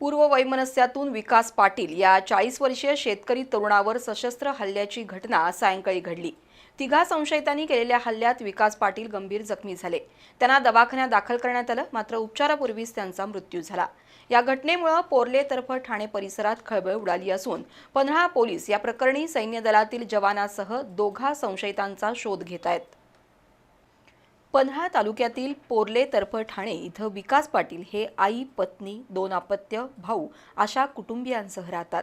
पूर्व वैमनस्यातून विकास पाटील या चाळीस वर्षीय शेतकरी तरुणावर सशस्त्र हल्ल्याची घटना सायंकाळी घडली. तिघा संशयितांनी केलेल्या हल्ल्यात विकास पाटील गंभीर जखमी झाले. त्यांना दवाखान्यात दाखल करण्यात आलं मात्र उपचारापूर्वीच त्यांचा मृत्यू झाला. या घटनेमुळे पोर्लेतर्फ ठाणे परिसरात खळबळ उडाली असून पन्हाळा पोलीस या प्रकरणी सैन्य दलातील जवानासह दोघा संशयितांचा शोध घेत आहेत. पन्हाळा तालुक्यातील पोर्ले तर्फ ठाणे इथं विकास पाटील हे आई पत्नी दोन अपत्य भाऊ अशा कुटुंबियांसह राहतात.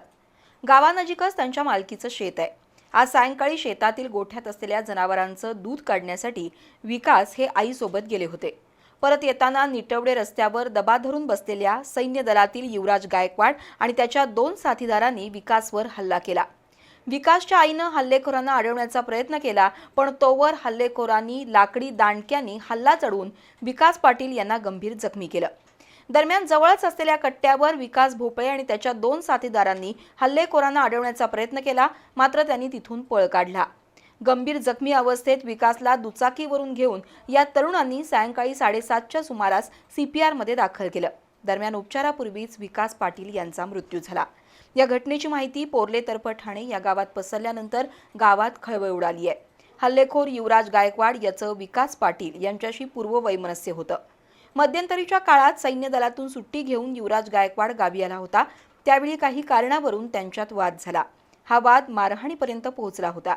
गावानजीकच त्यांच्या मालकीचं शेत आहे. आज सायंकाळी शेतातील गोठ्यात असलेल्या जनावरांचं दूध काढण्यासाठी विकास हे आईसोबत गेले होते. परत येताना निटवडे रस्त्यावर दबा धरून बसलेल्या सैन्य दलातील युवराज गायकवाड आणि त्याच्या दोन साथीदारांनी विकासवर हल्ला केला. विकासच्या आईनं हल्लेखोरांना अडवण्याचा प्रयत्न केला पण तोवर हल्लेखोरांनी लाकडी दांडक्यांनी हल्ला चढवून विकास पाटील यांना गंभीर जखमी केलं. दरम्यान जवळच असलेल्या कट्ट्यावर विकास भोपळे आणि त्याच्या दोन साथीदारांनी हल्लेखोरांना अडवण्याचा प्रयत्न केला मात्र त्यांनी तिथून पळ काढला. गंभीर जखमी अवस्थेत विकासला दुचाकीवरून घेऊन या तरुणांनी सायंकाळी साडेसातच्या सुमारास सीपीआरमध्ये दाखल केलं. दरम्यान उपचारापूर्वीच विकास पाटील यांचा मृत्यू झाला. या घटनेची माहिती पोर्लेतर्फ ठाणे या गावात पसरल्यानंतर गावात खळबळ उडाली आहे. हल्लेखोर युवराज गायकवाड याचं विकास पाटील यांच्याशी पूर्व वैमनस्य होतं. मध्यंतरीच्या काळात सैन्य दलातून सुट्टी घेऊन युवराज गायकवाड गावी आला होता. त्यावेळी काही कारणावरून त्यांच्यात वाद झाला. हा वाद मारहाणीपर्यंत पोहोचला होता.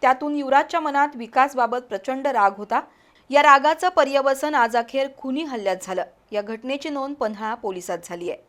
त्यातून युवराजच्या मनात विकासबाबत प्रचंड राग होता. या रागाचं पर्यवसन आज अखेर खुनी हल्ल्यात झालं. या घटनेची नोंद पन्हाळा पोलिसात झाली आहे.